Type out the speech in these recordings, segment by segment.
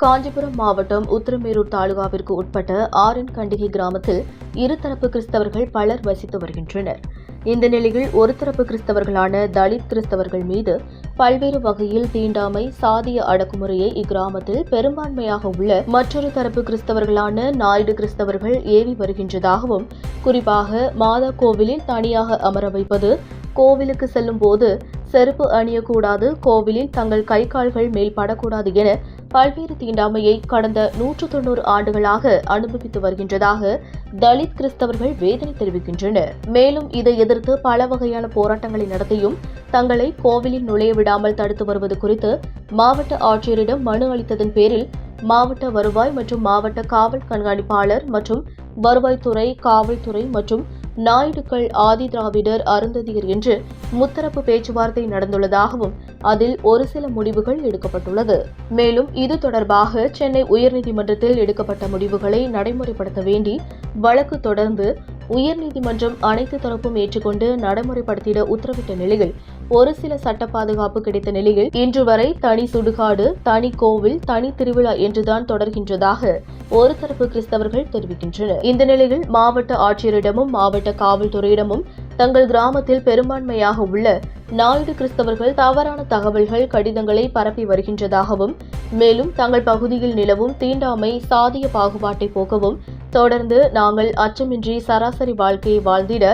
காஞ்சிபுரம் மாவட்டம் உத்திரமேரூர் தாலுகாவிற்கு உட்பட்ட ஆரின் கண்டிகை கிராமத்தில் இருதரப்பு கிறிஸ்தவர்கள் பலர் வசித்து வருகின்றனர். இந்த நிலையில் ஒரு தரப்பு கிறிஸ்தவர்களான தலித் கிறிஸ்தவர்கள் மீது பல்வேறு வகையில் தீண்டாமை சாதிய அடக்குமுறையை இக்கிராமத்தில் பெரும்பான்மையாக உள்ள மற்றொரு தரப்பு கிறிஸ்தவர்களான நாயுடு கிறிஸ்தவர்கள் ஏவி வருகின்றதாகவும் குறிப்பாக மாதா கோவிலில் தனியாக அமர வைப்பது கோவிலுக்கு செல்லும் போது செருப்பு அணியக்கூடாது கோவிலில் தங்கள் கை கால்கள் மேல் படக்கூடாது என பல்வேறு தீண்டாமையை கடந்த நூற்று தொண்ணூறு ஆண்டுகளாக அனுபவித்து வருகின்றதாக தலித் கிறிஸ்தவர்கள் வேதனை தெரிவிக்கின்றனர். மேலும் இதை எதிர்த்து பல வகையான போராட்டங்களை நடத்தியும் தங்களை கோவிலில் நுழைய விடாமல் தடுத்து வருவது குறித்து மாவட்ட ஆட்சியரிடம் மனு அளித்ததன் பேரில் மாவட்ட வருவாய் மற்றும் மாவட்ட காவல் கண்காணிப்பாளர் மற்றும் வருவாய்த்துறை காவல்துறை மற்றும் நாயுடுக்கள் ஆதி திராவிடர் அருந்ததியர் என்று முத்தரப்பு பேச்சுவார்த்தை நடந்துள்ளதாகவும் அதில் ஒரு சில முடிவுகள் எடுக்கப்பட்டுள்ளது. மேலும் இது தொடர்பாக சென்னை உயர்நீதிமன்றத்தில் எடுக்கப்பட்ட முடிவுகளை நடைமுறைப்படுத்த வேண்டி வழக்கு தொடர்ந்து உயர்நீதிமன்றம் அனைத்து தரப்பும் ஏற்றுக்கொண்டு நடைமுறைப்படுத்திட உத்தரவிட்ட நிலையில் ஒரு சில சட்ட பாதுகாப்பு கிடைத்த நிலையில் இன்று வரை தனி சுடுகாடு தனி கோவில் தனி திருவிழா என்றுதான் தொடர்கின்றதாக ஒரு தரப்பு கிறிஸ்தவர்கள் தெரிவிக்கின்றனர். இந்த நிலையில் மாவட்ட ஆட்சியரிடமும் மாவட்ட காவல்துறையிடமும் தங்கள் கிராமத்தில் பெரும்பான்மையாக உள்ள நாயுடு கிறிஸ்தவர்கள் தவறான தகவல்கள் கடிதங்களை பரப்பி வருகின்றதாகவும் மேலும் தங்கள் பகுதியில் நிலவும் தீண்டாமை சாதிய பாகுபாட்டை போக்கவும் தொடர்ந்து நாங்கள் அச்சமின்றி சராசரி வாழ்க்கையை வாழ்ந்திட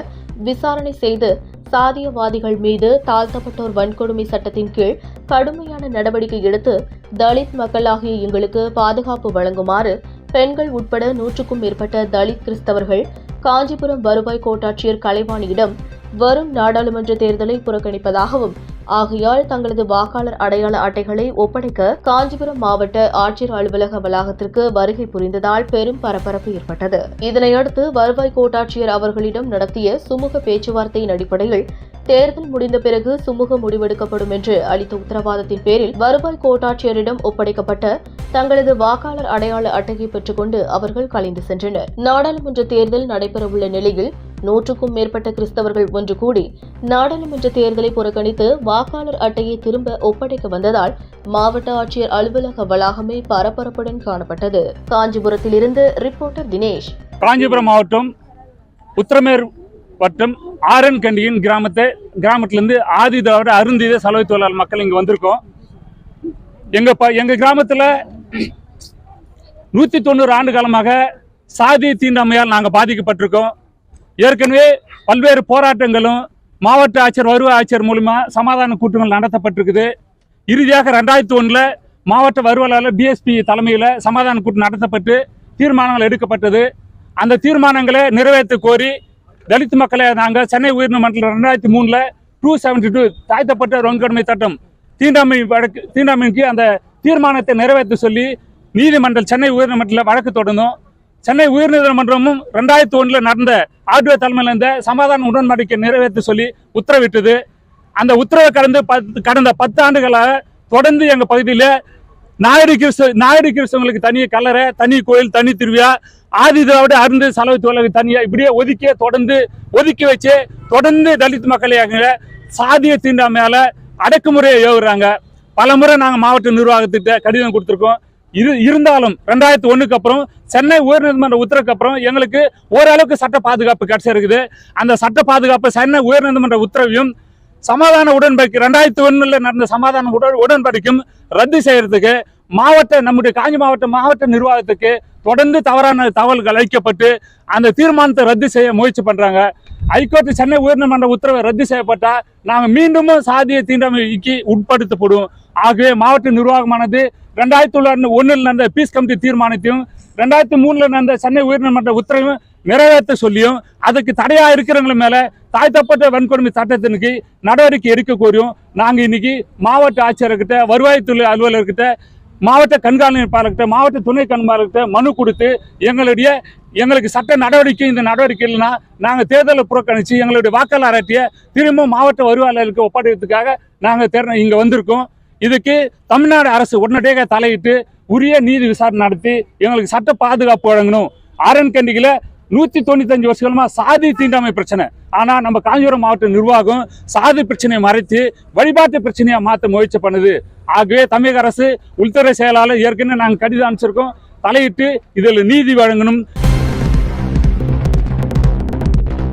விசாரணை செய்து சாதியவாதிகள் மீது தாழ்த்தப்பட்டோர் வன்கொடுமை சட்டத்தின் கீழ் கடுமையான நடவடிக்கை எடுத்து தலித் மக்களாகிய எங்களுக்கு பாதுகாப்பு வழங்குமாறு பெண்கள் உட்பட நூற்றுக்கும் மேற்பட்ட தலித் கிறிஸ்தவர்கள் காஞ்சிபுரம் வருவாய் கோட்டாட்சியர் கலைவாணியிடம் வரும் நாடாளுமன்ற தேர்தலை புறக்கணிப்பதாகவும் ஆகையால் தங்களது வாக்காளர் அடையாள அட்டைகளை ஒப்படைக்க காஞ்சிபுரம் மாவட்ட ஆட்சியர் அலுவலக வளாகத்திற்கு வருகை புரிந்ததால் பெரும் பரபரப்பு ஏற்பட்டது. இதனையடுத்து வருவாய் கோட்டாட்சியர் அவர்களிடம் நடத்திய சுமூக பேச்சுவார்த்தையின் அடிப்படையில் தேர்தல் முடிந்த பிறகு சுமூக முடிவெடுக்கப்படும் என்று அளித்த உத்தரவாதத்தின் பேரில் வருவாய் கோட்டாட்சியரிடம் ஒப்படைக்கப்பட்ட தங்களது வாக்காளர் அடையாள அட்டையை பெற்றுக்கொண்டு அவர்கள் கலைந்து சென்றனர். நாடாளுமன்ற தேர்தல் நடைபெறவுள்ள நிலையில் நூற்றுக்கும் மேற்பட்ட கிறிஸ்தவர்கள் ஒன்று கூடி நாடாளுமன்ற தேர்தலை புறக்கணித்து வாக்காளர் அட்டையை திரும்ப ஒப்படைக்க வந்ததால் மாவட்ட ஆட்சியர் அலுவலக வளாகமே பரபரப்புடன் காணப்பட்டது. காஞ்சிபுரத்தில் இருந்து ரிப்போர்ட்டர் தினேஷ். காஞ்சிபுரம் மாவட்டம் உத்திரமேர் வட்டம் ஆரன் கண்டியின் கிராமத்தை கிராமத்திலேருந்து ஆதி திராவிட அருந்தித சலவை தொழிலாளர் மக்கள் இங்கே வந்திருக்கோம். எங்கள் ப எங்கள் கிராமத்தில் நூற்றி தொண்ணூறு ஆண்டு காலமாக சாதி தீண்டாமையால் நாங்கள் பாதிக்கப்பட்டிருக்கோம். ஏற்கனவே பல்வேறு போராட்டங்களும் மாவட்ட ஆட்சியர் வருவாய் ஆட்சியர் மூலிமா சமாதான கூட்டங்கள் நடத்தப்பட்டிருக்குது. இறுதியாக ரெண்டாயிரத்தி ஒன்றில் மாவட்ட வருவாயாளர் டிஎஸ்பி தலைமையில் சமாதான கூட்டம் நடத்தப்பட்டு தீர்மானங்கள் எடுக்கப்பட்டது. அந்த தீர்மானங்களை நிறைவேற்ற கோரி தலித் மக்களை நாங்கள் சென்னை உயர்நீதிமன்றத்தில் ரெண்டாயிரத்தி மூணில் டூ செவன்டி டூ தாழ்த்தப்பட்ட வன்கொடுமை சட்டம் தீண்டாமை வழக்கு தீண்டாமைக்கு அந்த தீர்மானத்தை நிறைவேற்ற சொல்லி நீதிமன்றம் சென்னை உயர்நீதிமன்றத்தில் வழக்கு தொடர்ந்தோம். சென்னை உயர்நீதிமன்றமும் ரெண்டாயிரத்தி ஒன்றில் நடந்த ஆர்டிஓ தலைமையில் இருந்த சமாதான உடன்படிக்கை நிறைவேற்ற சொல்லி உத்தரவிட்டது. அந்த உத்தரவை கடந்து பத்து கடந்த பத்து ஆண்டுகளாக தொடர்ந்து எங்கள் பகுதியில் நாயுடு கிறிஸ்து நாயுடு கிறிஸ்தவங்களுக்கு தனி கல்லறை தனி கோயில் தனி திருவிழா ஆதி திராவிட அருந்து செலவு தொழிலுக்கு தனியாக இப்படியே ஒதுக்கி தொடர்ந்து ஒதுக்கி வச்சு தொடர்ந்து தலித் மக்களை சாதிய தீண்டாமையால் அடக்குமுறையை ஏவுறாங்க பல முறை நாங்கள் மாவட்ட நிர்வாகத்திட்ட கடிதம் கொடுத்துருக்கோம். இரு இருந்தாலும் ரெண்டாயிரத்தி ஒன்றுக்கு அப்புறம் சென்னை உயர்நீதிமன்ற உத்தரவுக்கு அப்புறம் எங்களுக்கு ஓரளவுக்கு சட்ட பாதுகாப்பு கிடைச்சிருக்குது அந்த சட்ட பாதுகாப்பு சென்னை உயர்நீதிமன்ற உத்தரவையும் சமாதான உடன்படிக்கை ரெண்டாயிரத்தி ஒன்றில் நடந்த சமாதான உடன் உடன்படிக்கும் ரத்து செய்யறதுக்கு மாவட்ட நம்முடைய காஞ்சி மாவட்ட மாவட்ட நிர்வாகத்துக்கு தொடர்ந்து தவறான தகவல்கள் அளிக்கப்பட்டு அந்த தீர்மானத்தை ரத்து செய்ய முயற்சி பண்றாங்க. ஹைகோர்ட் சென்னை உயர்நீதிமன்ற உத்தரவை ரத்து செய்யப்பட்டா நாங்கள் மீண்டும் சாதிய தீண்டமைக்கு உட்படுத்தப்படும். ஆகவே மாவட்ட நிர்வாகமானது ரெண்டாயிரத்தி தொள்ளாயிரத்தி ஒன்றில் நடந்த பீஸ் கமிட்டி தீர்மானத்தையும் ரெண்டாயிரத்தி மூணில் நடந்த சென்னை உயர்நீதிமன்ற உத்தரவையும் நிறைவேற்ற சொல்லியும் அதுக்கு தடையாக இருக்கிறவங்க மேலே தாழ்த்தப்பட்ட வன்கொடுமை சட்டத்தினுக்கு நடவடிக்கை எடுக்க கோரியும் நாங்கள் இன்னைக்கு மாவட்ட ஆட்சியர்கிட்ட வருவாய்த்துறை அலுவலர்கிட்ட மாவட்ட கண்காணிப்பாளர்கிட்ட மாவட்ட துணை கண்காணிப்பாளர்கிட்ட மனு கொடுத்து எங்களுடைய எங்களுக்கு சட்ட நடவடிக்கை இந்த நடவடிக்கை இல்லைன்னா நாங்கள் தேர்தலை புறக்கணித்து எங்களுடைய வாக்காளர் அட்டையை திரும்ப மாவட்ட வருவாளர்களுக்கு ஒப்படைக்கிறதுக்காக நாங்கள் தேர்ந்த இங்கே வந்திருக்கோம். இதுக்கு தமிழ்நாடு அரசு உடனடியாக தலையிட்டு உரிய நீதி விசாரணை நடத்தி எங்களுக்கு சட்ட பாதுகாப்பு வழங்கணும். ஆரன் கண்டிகளை நூத்தி தொண்ணூத்தஞ்சு வருஷமா சாதி தீண்டாமை பிரச்சனை. ஆனா நம்ம காஞ்சிபுரம் மாவட்ட நிர்வாகம் சாதி பிரச்சனையை மறைத்து வழிபாட்டு பிரச்சனையை மாத்த முயற்சி பண்ணுது. ஆகவே தமிழக அரசு உள்துறை செயலாளர் ஏற்கனவே நாங்கள் கடிதம் அனுப்பிச்சிருக்கோம். தலையிட்டு இதில் நீதி வழங்கணும்.